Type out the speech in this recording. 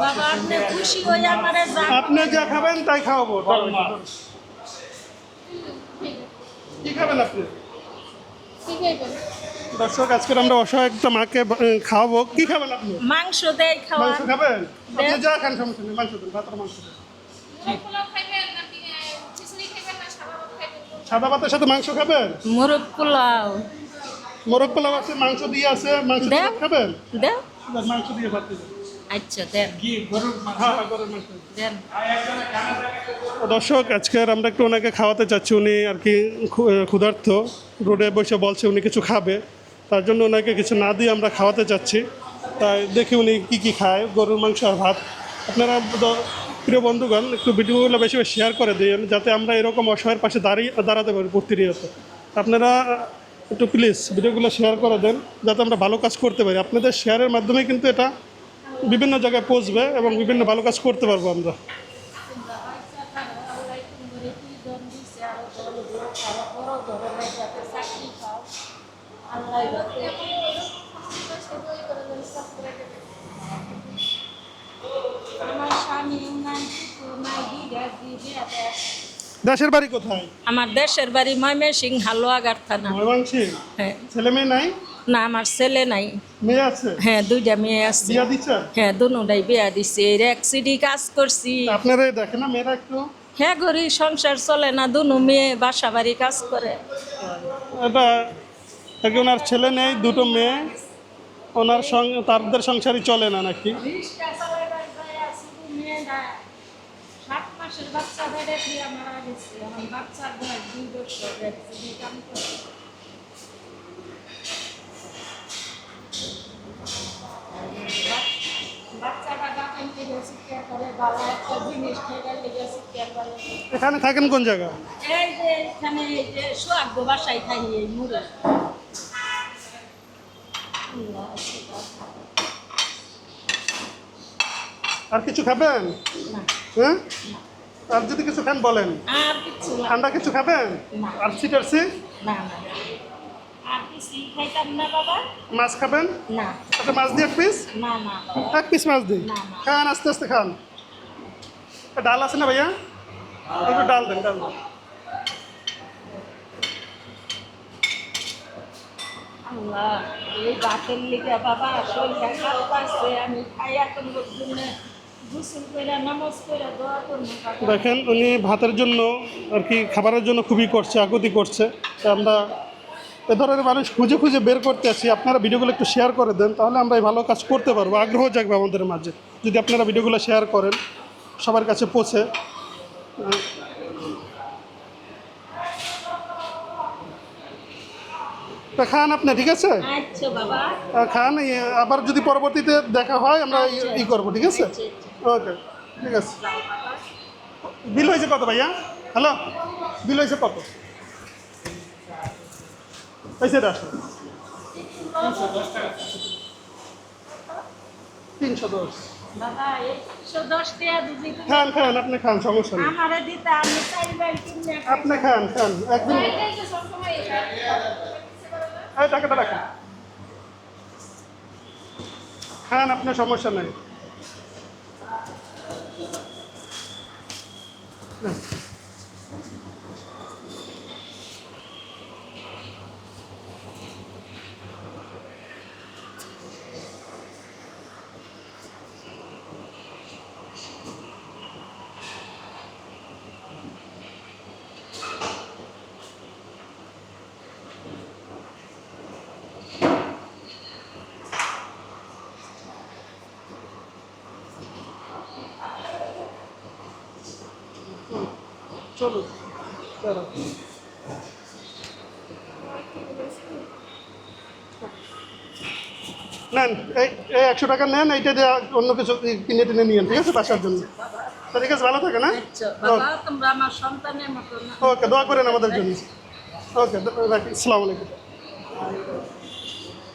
বাবা আপনি যা খাবেন তাই খাওয়াবো। কি খাবেন আপনি? দর্শক আজকে আমরা অসহায় একটা মাকে খাওয়াবো। কি খাবেন আপনি? মাংস দেয় খাওয়া। মাংস খাবেন? আপনি যা খান সমস্যা নেই মাংস দেন ভাত মাংস সাদা ভাতের সাথে মাংস খাবেন? মুরগ পোলাও। মোরগ পোলাও আছে মাংস দিয়ে আছে মাংস দিয়ে খাবেন? মাংস দিয়ে ভাত আচ্ছা দেন। হ্যাঁ হ্যাঁ দেন। দর্শক আজকের আমরা একটু ওনাকে খাওয়াতে চাচ্ছি। উনি আর কি ক্ষুধার্ত। রোডে বসে বলছে উনি কিছু খাবে। তার জন্য ওনাকে কিছু না দিয়ে আমরা খাওয়াতে চাচ্ছি। তাই দেখি উনি কি কি খায় গরুর মাংস আর ভাত। আপনারা প্রিয় বন্ধুগণ একটু ভিডিওগুলো বেশি বেশি শেয়ার করে দিন যাতে আমরা এরকম অসহায়ের পাশে দাঁড়িয়ে দাঁড়াতে পারি প্রতিনিয়ত। আপনারা একটু প্লিজ ভিডিওগুলো শেয়ার করে দেন যাতে আমরা ভালো কাজ করতে পারি। আপনাদের শেয়ারের মাধ্যমে কিন্তু এটা বিভিন্ন জায়গায় পৌঁছবে এবং বিভিন্ন ভালো কাজ করতে পারব আমরা। দেশের বাড়ি কোথায়? আমার দেশের বাড়ি ময়মেসিং হালুয়াগার থানা। ময়মাংসী হ্যাঁ। ছেলে মেয়ে নাই? না আমার ছেলে নাই। মেয়ে আছে? হ্যাঁ দুইটা মেয়ে আছে। বিয়া হ্যাঁ দুটাই বিয়া দিছে। এর এক সিডি কাজ করছি। আপনারা দেখেন না মেয়েরা একটু? হ্যাঁ ঘরি সংসার চলে না দুনো মেয়ে বাসা বাড়ি কাজ করে। এটা নাকি ওনার ছেলে নেই দুটো মেয়ে। ওনার সং তাদের সংসারই চলে না নাকি? সাত মাসের বাচ্চা বেড়ে দিয়ে মারা গেছে আমার বাচ্চার বয়স দুই বছর একদিনই কাম করে। বাচ- বাচ্চাটা গাফেন থেকে শিক্ষা করে ভালো একটা জিনিস খেয়ে লেগে শিক্ষা করে এখানে থাকেন কোন জায়গা? এই যে এখানে এই যে সোয়াগ্য বাসায় থাকি এই আল্লাহ আর কিছু খাবেন? হ্যাঁ? আর যদি কিছু খান বলেন। ঠান্ডা কিছু খাবেন? আর সিটারসি না মাছ খাবেন? না। একটা মাছ দিয়ে এক পিস? এক পিস মাছ দিই। খান আস্তে আস্তে খান। ডাল আছে না ভাইয়া? একটু ডাল দেন ডাল দেন। আল্লাহ এই বাতের লিগে বাবা শরীরটা খারাপ আছে আমি খাইয়া তোমার জন্য গোসল করে নামাজ করে দোয়া করব বাবা। দেখেন উনি ভাতের জন্য আর কি খাবারের জন্য খুবই করছে আকুতি করছে। তো আমরা এ ধরনের মানুষ খুঁজে খুঁজে বের করতে আছি আপনারা ভিডিওগুলো একটু শেয়ার করে দেন তাহলে আমরা এই ভালো কাজ করতে পারব। আগ্রহ জাগবে আমাদের মাঝে। যদি আপনারা ভিডিওগুলো শেয়ার করেন সবার কাছে পৌঁছে। খান আপনি ঠিক আছে? আচ্ছা খান আবার যদি পরবর্তীতে দেখা হয় আমরা ই- ই করব ঠিক আছে? আচ্ছা, ওকে ঠিক আছে। বিল হয়েছে কত ভাইয়া? হ্যালো? বিল হয়েছে কত? হয়েছে তিনশো দশ। খান খান আপনি খান সমস্যা নেই। আপনি খান খান টাকাটা রাখেন। খান আপনার সমস্যা নেই। চলো দাঁড়াও। নেন এই এই একশো টাকা নেন এইটা দিয়ে অন্য কিছু কিনে টিনে নিয়েন ঠিক আছে বাসার জন্য। ঠিক আছে ভালো থাকে না আচ্ছা না। ওকে দোয়া করেন আমাদের জন্য। ওকে রাখি আসসালামু আলাইকুম।